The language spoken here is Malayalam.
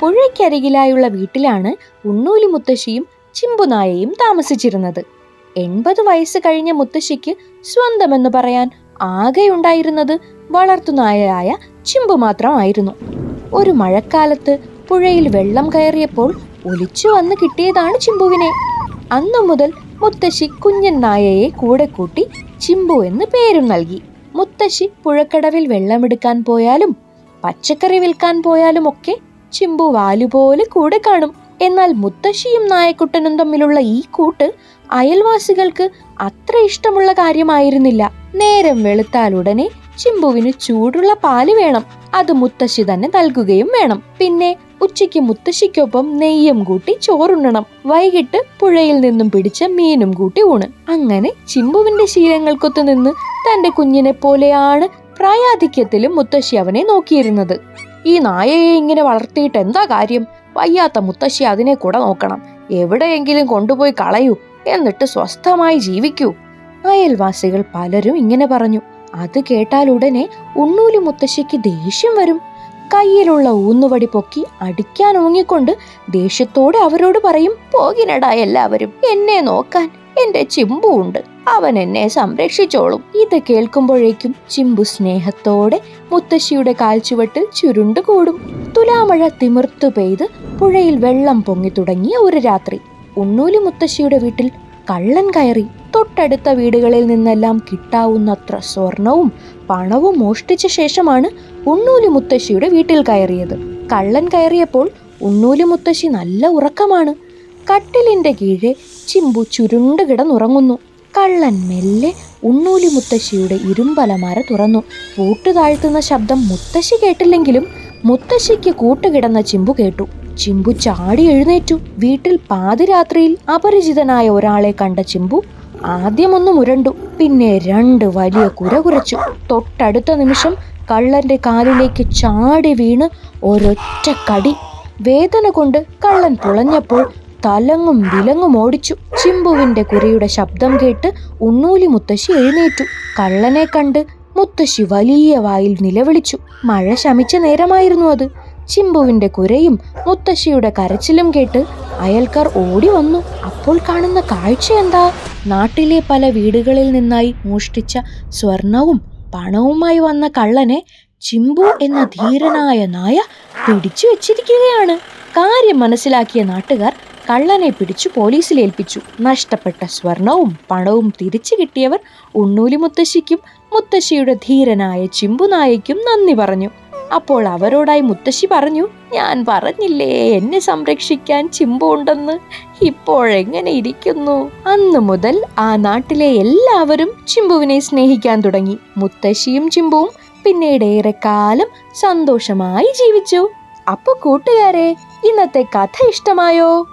പുഴയ്ക്കരികിലായുള്ള വീട്ടിലാണ് ഉണ്ണൂലി മുത്തശ്ശിയും ചിമ്പുനായയും താമസിച്ചിരുന്നത്. എൺപത് വയസ്സ് കഴിഞ്ഞ മുത്തശ്ശിക്ക് സ്വന്തമെന്ന് പറയാൻ ആകെയുണ്ടായിരുന്നത് വളർത്തുനായയായ ചിമ്പു മാത്രമായിരുന്നു. ഒരു മഴക്കാലത്ത് പുഴയിൽ വെള്ളം കയറിയപ്പോൾ ഒലിച്ചു വന്ന് കിട്ടിയതാണ് ചിമ്പുവിനെ. അന്നു മുതൽ മുത്തശ്ശി കുഞ്ഞൻ നായയെ കൂടെ കൂട്ടി ചിമ്പു എന്ന് പേരും നൽകി. മുത്തശ്ശി പുഴക്കടവിൽ വെള്ളമെടുക്കാൻ പോയാലും പച്ചക്കറി വിൽക്കാൻ പോയാലും ഒക്കെ ചിമ്പു വാലുപോലെ കൂടെ കാണും. എന്നാൽ മുത്തശ്ശിയും നായക്കുട്ടനും തമ്മിലുള്ള ഈ കൂട്ട് അയൽവാസികൾക്ക് അത്ര ഇഷ്ടമുള്ള കാര്യമായിരുന്നില്ല. നേരം വെളുത്താൽ ഉടനെ ചിമ്പുവിന് ചൂടുള്ള പാൽ വേണം. അത് മുത്തശ്ശി തന്നെ നൽകുകയും വേണം. പിന്നെ ഉച്ചയ്ക്ക് മുത്തശ്ശിക്കൊപ്പം നെയ്യും കൂട്ടി ചോറുണ്ണണം. വൈകിട്ട് പുഴയിൽ നിന്നും പിടിച്ച മീനും കൂട്ടി ഊണ്. അങ്ങനെ ചിമ്പുവിന്റെ ശീലങ്ങൾക്കൊത്തു നിന്ന് തന്റെ കുഞ്ഞിനെ പോലെയാണ് പ്രായാധിക്യത്തിലും മുത്തശ്ശി അവനെ നോക്കിയിരുന്നത്. ഈ നായയെ ഇങ്ങനെ വളർത്തിയിട്ട് എന്താ കാര്യം? വയ്യാത്ത മുത്തശ്ശി അതിനെ കൂടെ നോക്കണം. എവിടെയെങ്കിലും കൊണ്ടുപോയി കളയൂ. എന്നിട്ട് സ്വസ്ഥമായി ജീവിക്കൂ. അയൽവാസികൾ പലരും ഇങ്ങനെ പറഞ്ഞു. അത് കേട്ടാൽ ഉടനെ ഉണ്ണൂലി മുത്തശ്ശിക്ക് ദേഷ്യം വരും. കയ്യിലുള്ള ഊന്നുവടി പൊക്കി അടിക്കാൻ ഓങ്ങിക്കൊണ്ട് ദേഷ്യത്തോടെ അവരോട് പറയും പോകിനടാ എല്ലാവരും എന്നെ നോക്കാൻ. എന്റെ ചിമ്പു ഉണ്ട് അവൻ എന്നെ സംരക്ഷിച്ചോളും. ഇത് കേൾക്കുമ്പോഴേക്കും ചിമ്പു സ്നേഹത്തോടെ മുത്തശ്ശിയുടെ കാൽച്ചുവട്ടിൽ ചുരുണ്ടുകൂടും തുലാമഴ തിമിർത്തു പെയ്ത് പുഴയിൽ വെള്ളം പൊങ്ങി തുടങ്ങിയ ഒരു രാത്രി. ഉണ്ണൂലി മുത്തശ്ശിയുടെ വീട്ടിൽ കള്ളൻ കയറി. തൊട്ടടുത്ത വീടുകളിൽ നിന്നെല്ലാം കിട്ടാവുന്നത്ര സ്വർണവും പണവും മോഷ്ടിച്ച ശേഷമാണ് ഉണ്ണൂലി മുത്തശ്ശിയുടെ വീട്ടിൽ കയറിയത്. കള്ളൻ കയറിയപ്പോൾ ഉണ്ണൂലി മുത്തശ്ശി നല്ല ഉറക്കമാണ്. കട്ടിലിന്റെ കീഴെ ചിമ്പു ചുരുണ്ട് കിടന്നുറങ്ങുന്നു. കള്ളൻ മെല്ലെ ഉണ്ണൂലി മുത്തശ്ശിയുടെ ഇരുമ്പലമാര തുറന്നു. പൂട്ട് താഴ്ത്തുന്ന ശബ്ദം മുത്തശ്ശി കേട്ടില്ലെങ്കിലും മുത്തശ്ശിക്ക് കൂട്ടുകിടന്ന ചിമ്പു കേട്ടു. ചിമ്പു ചാടി എഴുന്നേറ്റു. വീട്ടിൽ പാതിരാത്രിയിൽ അപരിചിതനായ ഒരാളെ കണ്ട ചിമ്പു ആദ്യമൊന്ന് മുരണ്ടു പിന്നെ രണ്ട് വലിയ കുര കുരച്ചു. തൊട്ടടുത്ത നിമിഷം കള്ളന്റെ കാലിലേക്ക് ചാടി വീണ് ഒരൊറ്റ കടി. വേദന കൊണ്ട് കള്ളൻ പുളഞ്ഞപ്പോൾ തലങ്ങും വിലങ്ങും ഓടിച്ചു. ചിമ്പുവിന്റെ കുരയുടെ ശബ്ദം കേട്ട് ഉണ്ണൂലി മുത്തശ്ശി എഴുന്നേറ്റു. കള്ളനെ കണ്ട് മുത്തശ്ശി വലിയ വായിൽ നിലവിളിച്ചു. മഴ ശമിച്ച നേരമായിരുന്നു അത്. ചിമ്പുവിന്റെ കുരയും മുത്തശ്ശിയുടെ കരച്ചിലും കേട്ട് അയൽക്കാർ ഓടി വന്നു. അപ്പോൾ കാണുന്ന കാഴ്ച എന്താ? നാട്ടിലെ പല വീടുകളിൽ നിന്നായി മോഷ്ടിച്ച സ്വർണവും പണവുമായി വന്ന കള്ളനെ ചിമ്പു എന്ന ധീരനായ നായ പിടിച്ചു വെച്ചിരിക്കുകയാണ്. കാര്യം മനസ്സിലാക്കിയ നാട്ടുകാർ കള്ളനെ പിടിച്ചു പോലീസിൽ ഏൽപ്പിച്ചു. നഷ്ടപ്പെട്ട സ്വർണവും പണവും തിരിച്ചു കിട്ടിയവർ ഉണ്ണൂലി മുത്തശ്ശിക്കും മുത്തശ്ശിയുടെ ധീരനായ ചിമ്പു നായയ്ക്കും നന്ദി പറഞ്ഞു. അപ്പോൾ അവരോടായി മുത്തശ്ശി പറഞ്ഞു ഞാൻ പറഞ്ഞില്ലേ എന്നെ സംരക്ഷിക്കാൻ ചിമ്പു ഉണ്ടെന്ന്? ഇപ്പോഴെങ്ങനെ ഇരിക്കുന്നു? അന്നു മുതൽ ആ നാട്ടിലെ എല്ലാവരും ചിമ്പുവിനെ സ്നേഹിക്കാൻ തുടങ്ങി. മുത്തശ്ശിയും ചിമ്പുവും പിന്നീട് ഏറെക്കാലം സന്തോഷമായി ജീവിച്ചു. അപ്പൊ കൂട്ടുകാരെ ഇന്നത്തെ കഥ ഇഷ്ടമായോ?